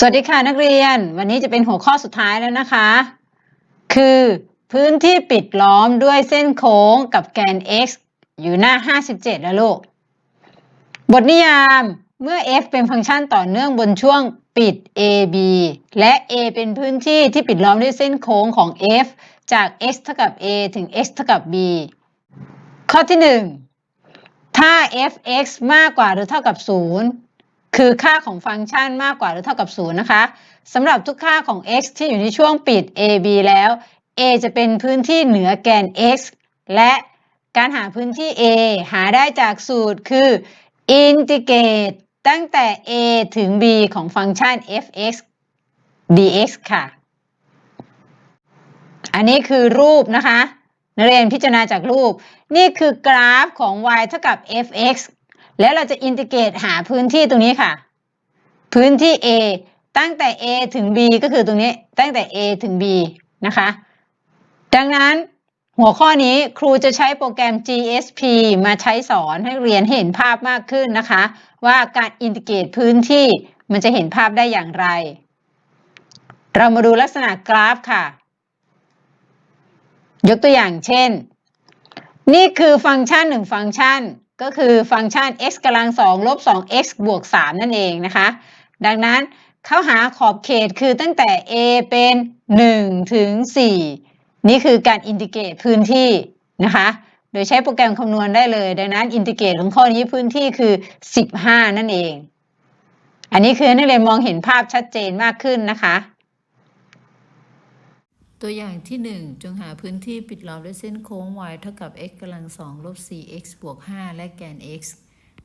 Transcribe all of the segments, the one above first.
สวัสดีค่ะนักเรียน วันนี้จะเป็นหัวข้อสุดท้ายแล้วนะคะ คือ พื้นที่ปิดล้อมด้วยเส้นโค้งกับแกน x อยู่หน้า 57 แล้วลูก บทนิยามเมื่อ f เป็นฟังก์ชันต่อเนื่องบนช่วงปิด ab และ a เป็นพื้นที่ที่ปิดล้อมด้วยเส้นโค้งของ f จาก x เท่ากับ a ถึง x เท่ากับ b ข้อที่ 1 ถ้า f(x) มากกว่าหรือเท่ากับ 0 คือค่าของฟังก์ชันมากกว่าหรือเท่ากับ 0 นะคะสำหรับทุกค่าของ x ที่อยู่ในช่วงปิด ab แล้ว a จะเป็นพื้นที่เหนือแกน x และการหาพื้นที่ a หาได้จากสูตรคืออินทิเกรตตั้งแต่ a ถึง b ของฟังก์ชัน f(x) dx ค่ะ อันนี้คือรูปนะคะนักเรียนพิจารณาจากรูป นี่คือกราฟของ y เท่ากับ f(x) แล้วเราจะอินทิเกรตหาพื้นที่ตรงนี้ค่ะ พื้นที่ a ตั้งแต่ a ถึง b ก็คือตรงนี้ตั้งแต่ a ถึง b นะคะ ดังนั้นหัวข้อนี้ครูจะใช้โปรแกรม GSP มาใช้สอนให้เรียนเห็นภาพมากขึ้นนะคะ ว่าการอินทิเกรตพื้นที่มันจะเห็นภาพได้อย่างไร เรามาดูลักษณะกราฟค่ะ ยกตัวอย่างเช่น นี่คือฟังก์ชันหนึ่งฟังก์ชัน ก็คือฟังก์ชัน x กำลังสองลบ 2x บวก 3 นั่นเองนะคะ ดังนั้นเขาหาขอบเขตคือตั้งแต่ a เป็น 1 ถึง 4 นี่คือการอินทิเกรตพื้นที่นะคะ โดยใช้โปรแกรมคำนวณได้เลย ดังนั้นอินทิเกรตของข้อนี้พื้นที่คือ 15 นั่นเอง อันนี้คือนักเรียนมองเห็นภาพชัดเจนมากขึ้นนะคะ ตัวอย่างที่ 1 จงหาพื้นที่ปิดล้อมด้วยเส้นโค้ง y เท่ากับ x กำลัง2ลบ 4x บวก 5 และแกน x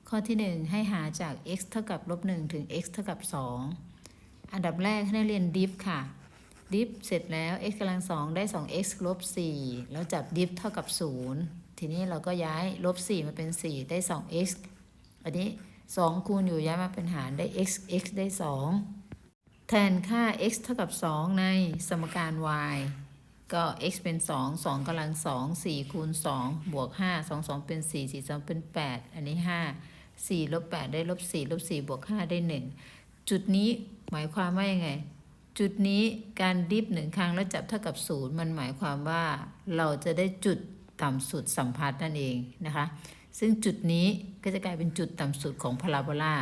ข้อที่ 1 ให้หาจาก x เท่ากับลบ1ถึง x เท่ากับ 2 อันดับแรกให้นักเรียนดิฟค่ะ ดิฟเสร็จแล้ว x กำลัง2ได้ 2x ลบ 4 แล้วจับดิฟเท่ากับ 0 ทีนี้เราก็ย้ายลบ 4 มาเป็น 4 ได้ 2x อันนี้ 2 คูณอยู่ย้ายมาเป็นหารได้ x x ได้ 2 แทนค่า x เท่ากับ 2 ในสมการ y ก็ x เป็น 2 2กำลัง 2 4 คูณ 2 บวก 5 2 2 เป็น 4 4 2 เป็น 8 อันนี้ 5 4 ลบ 8 ได้ลบ 4 ลบ 4 บวก 5 ได้ 1 จุดนี้หมายความว่ายังไง จุดนี้การดิฟหนึ่งครั้งแล้วจับเท่ากับ 0 มันหมายความว่าเราจะได้จุดต่ำสุดสัมพัทธ์นั่นเองนะคะ ซึ่งจุดนี้ก็จะกลายเป็นจุดต่ำสุดของพาราโบลา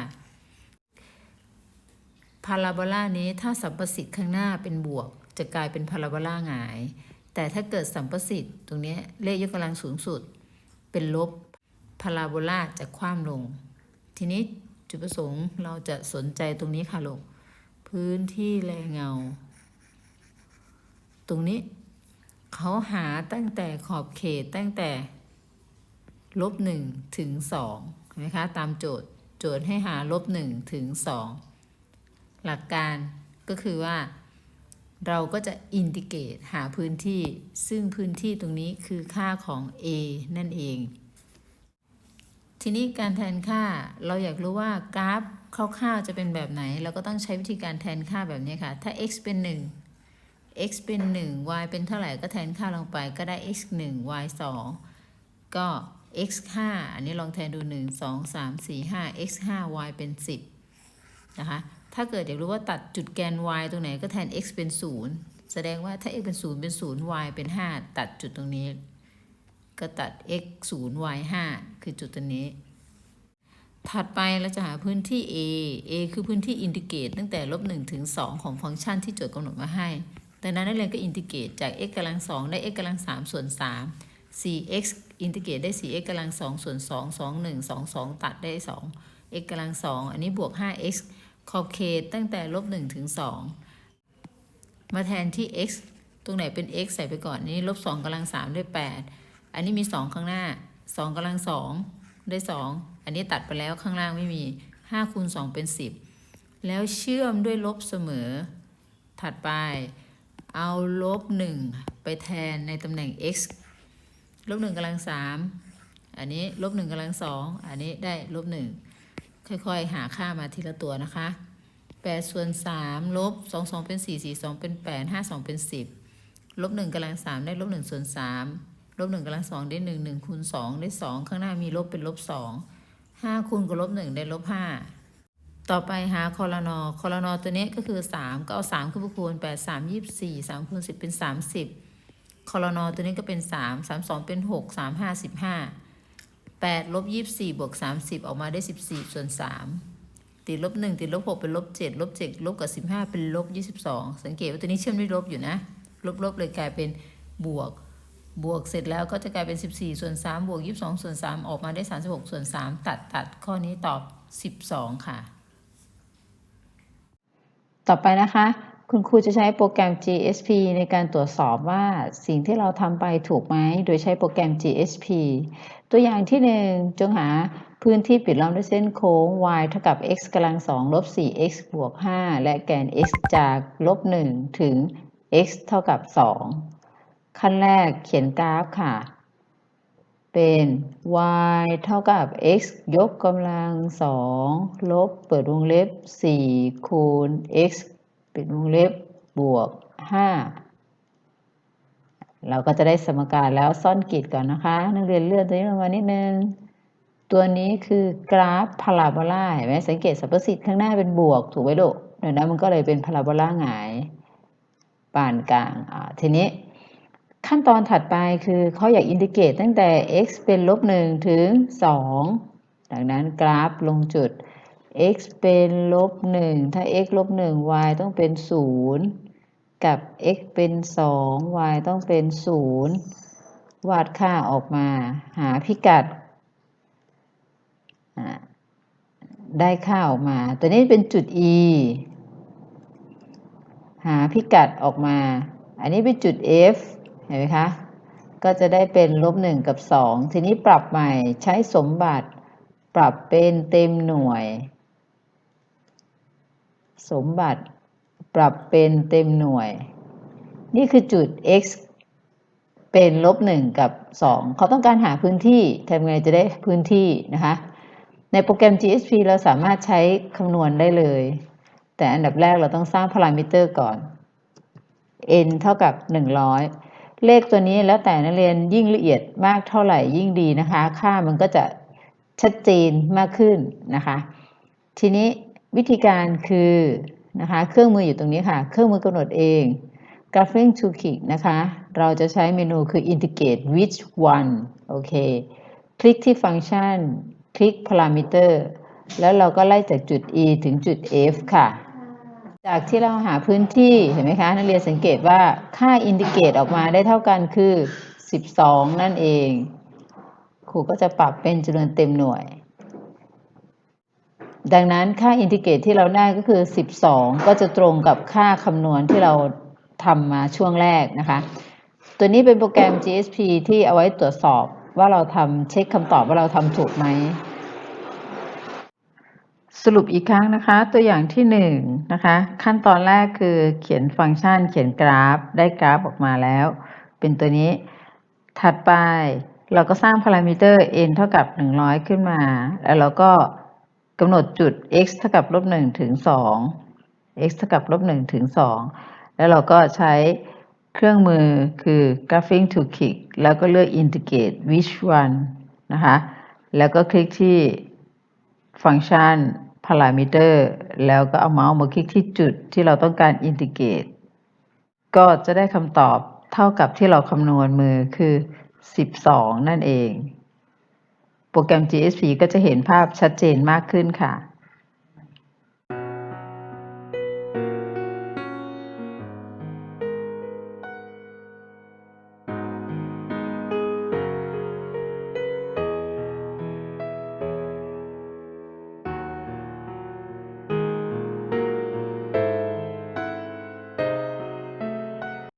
พาราโบลานี้ถ้าสัมประสิทธิ์ข้างหน้าเป็นบวก จะกลายเป็นพาราโบลาหงาย แต่ถ้าเกิดสัมประสิทธิ์ตรงนี้เลขยกกำลังสูงสุด เป็นลบพาราโบลาจะคว่ำลง ทีนี้จุดประสงค์เราจะสนใจตรงนี้ค่ะลูกพื้นที่แรงเงา ตรงนี้เขาหาตั้งแต่ขอบเขตตั้งแต่ลบหนึ่งถึงสองนะคะตามโจทย์โจทย์ให้หาลบหนึ่งถึงสอง หลักการก็คือว่าเราก็จะอินทิเกรตหาพื้นที่ ซึ่งพื้นที่ตรงนี้คือค่าของ a นั่นเอง ทีนี้การแทนค่าเราอยากรู้ว่ากราฟคร่าวๆจะเป็นแบบไหน เราก็ต้องใช้วิธีการแทนค่าแบบนี้ค่ะ ถ้า x เป็น 1 x เป็น 1 y เป็นเท่าไหร่ก็แทนค่าลงไปก็ได้ x 1 y 2 ก็ x 5อันนี้ลองแทนดู 1 2 3 4 5 x 5 y เป็น 10 นะคะ ถ้าเกิดอยากรู้ว่าตัดจุดแกน y ตรงไหนก็แทน x เป็น 0 แสดงว่าถ้า x เป็น 0 เป็น 0 y เป็น 5 ตัดจุดตรงนี้ ก็ตัด x 0 y 5 คือจุดตรงนี้ ถัดไปเราจะหาพื้นที่ a a คือพื้นที่อินทิเกรตตั้งแต่ลบ1ถึง 2 ของฟังก์ชันที่โจทย์กำหนดมาให้ดังนั้นนักเรียนก็อินทิเกรตจาก x กำลัง 2 ได้ x กำลัง 3 ส่วน 3 4x อินทิเกรตได้ 4x กำลัง2ส่วน 2 2 1 2 2 ตัดได้ 2 x กำลัง 2 อันนี้บวก 5x ขอบเขตตั้งแต่ลบ1ถึง 2 มาแทนที่ x ตรงไหนเป็น x ใส่ไปก่อนนี้ลบ2กำลัง3ได้8อันนี้มี 2 ข้างหน้า 2กำลัง2ได้ 2 อันนี้ตัดไปแล้วข้างล่างไม่มี5คูณ2เป็น 10 แล้วเชื่อมด้วยลบเสมอ ถัดไป เอาลบ 1 ไปแทนในตำแหน่ง x ลบ1กำลัง3อันนี้ลบ1กำลัง2อันนี้ได้ลบ1 ค่อยๆ หาค่ามาทีละตัวนะคะ8ส่วน3ลบ2 2 เป็น 4 4 2 เป็น 8 5 2 เป็น 10ลบ1กำลัง3ได้ลบ1ส่วน3ลบ1กำลัง2ได้ 1 1คูณ2ได้ 2 ข้างหน้ามีลบเป็นลบ2 5คูณกับลบ1ได้ลบ5ต่อไปหาคอรนอคอรนอตัวนี้ก็คือ 3 ก็เอา 3 ขึ้นไปคูณ8 3 24 3คูณ10 เป็น 30คอรนอตัวนี้ก็เป็น 3 3 2 เป็น 6 3 5 15 8ลบ24บวก30 ออกมาได้ 14 ส่วน 3 ติดลบ 1 ติดลบ 6 เป็นลบ 7 ลบ 7 ลบกับ 15 เป็นลบ 22 สังเกตว่าตัวนี้เชื่อมด้วยลบอยู่นะ ลบลบเลยกลายเป็นบวก บวกเสร็จแล้วก็จะกลายเป็น 14 ส่วน 3 บวก 22 ส่วน 3 ออกมาได้ 36 ส่วน 3 ตัดตัดข้อนี้ตอบ 12 ค่ะ ต่อไปนะคะ คุณครูจะใช้โปรแกรม GSP ในการตรวจสอบว่าสิ่งที่เราทำไปถูกไหม โดยใช้โปรแกรม GSP ตัวอย่างที่หนึ่งจงหาพื้นที่ปิดล้อมด้วยเส้นโค้ง y เท่ากับ x กำลัง2ลบ 4x บวก 5 และแกน x จากลบ 1 ถึง x เท่ากับ 2 ขั้นแรกเขียนกราฟค่ะ เป็น y เท่ากับ x ยกกำลังสองลบเปิดวงเล็บ 4 คูณ x ปิดวงเล็บบวก 5 เราก็จะได้สมการแล้วซ่อนกรีดก่อนนะคะ นักเรียนเลื่อนตัวนี้ลงมานิดนึง ตัวนี้คือกราฟพาราโบลาเห็นไหมสังเกตสรรพสิทธิ์ข้างหน้าเป็นบวก ถูกไหมลูกเดี๋ยวนั้นมันก็เลยเป็นพาราโบลาหงายปานกลางอ่าทีนี้ขั้นตอนถัดไปคือเขาอยากอินทิเกรตตั้งแต่ x เป็นลบ1ถึง 2 ดังนั้นกราฟลงจุด x เป็นลบ1ถ้า x ลบ1 y ต้องเป็น0กับ x เป็น2 y ต้องเป็น0วาดค่าออกมาหาพิกัด ได้ค่าออกมา ตัวนี้เป็นจุด e หาพิกัดออกมา อันนี้เป็นจุด f เห็นไหมคะ ก็จะได้เป็นลบหนึ่งกับสอง ทีนี้ปรับใหม่ใช้สมบัติปรับเป็นเต็มหน่วย สมบัติปรับเป็นเต็มหน่วย นี่คือจุด x เป็นลบหนึ่งกับสองเขาต้องการหาพื้นที่ทำไงจะได้พื้นที่นะคะ ในโปรแกรม GSP เราสามารถใช้คำนวณได้เลย แต่อันดับแรกเราต้องสร้างพารามิเตอร์ก่อน n เท่ากับ 100 เลขตัวนี้แล้วแต่นักเรียนยิ่งละเอียดมากเท่าไหร่ยิ่งดีนะคะ ค่ามันก็จะชัดเจนมากขึ้นนะคะ ทีนี้ วิธีการคือนะคะเครื่องมืออยู่ตรงนี้ค่ะ เครื่องมือกำหนดเอง graphing toolkit นะคะ เราจะใช้เมนูคือ integrate which one โอเค คลิกที่ฟังก์ชัน คลิก parameter แล้วเราก็ไล่จากจุด e ถึงจุด f ค่ะ จากที่เราหาพื้นที่เห็นไหมคะ นักเรียนสังเกตว่าค่าอินดิเกตออกมาได้เท่ากันคือ 12 นั่นเอง ครูก็จะปรับเป็นจำนวนเต็มหน่วย ดังนั้นค่าอินทิเกรตที่เราได้ก็คือ 12 ก็จะตรงกับค่าคำนวณที่เราทำมาช่วงแรกนะคะ ตัวนี้เป็นโปรแกรม GSP ที่เอาไว้ตรวจสอบว่าเราทำเช็คคำตอบว่าเราทำถูกไหม สรุปอีกครั้งนะคะ ตัวอย่างที่หนึ่งนะคะ ขั้นตอนแรกคือเขียนฟังก์ชัน เขียนกราฟ ได้กราฟออกมาแล้ว เป็นตัวนี้ ถัดไปเราก็สร้างพารามิเตอร์ n เท่ากับ 100 ขึ้นมา แล้วเราก็ กำหนดจุด x เท่ากับลบ1ถึง2 x เท่ากับลบ1ถึง2แล้วเราก็ใช้เครื่องมือคือ graphing toolkit แล้วก็เลือก integrate which one นะคะ แล้วก็คลิกที่ฟังก์ชัน parameter แล้วก็เอาเมาส์มาคลิกที่จุดที่เราต้องการอินทิเกรตก็จะได้คำตอบเท่ากับที่เราคำนวณมือคือ 12 นั่นเอง โปรแกรม GSP ก็จะเห็นภาพชัดเจนมากขึ้นค่ะ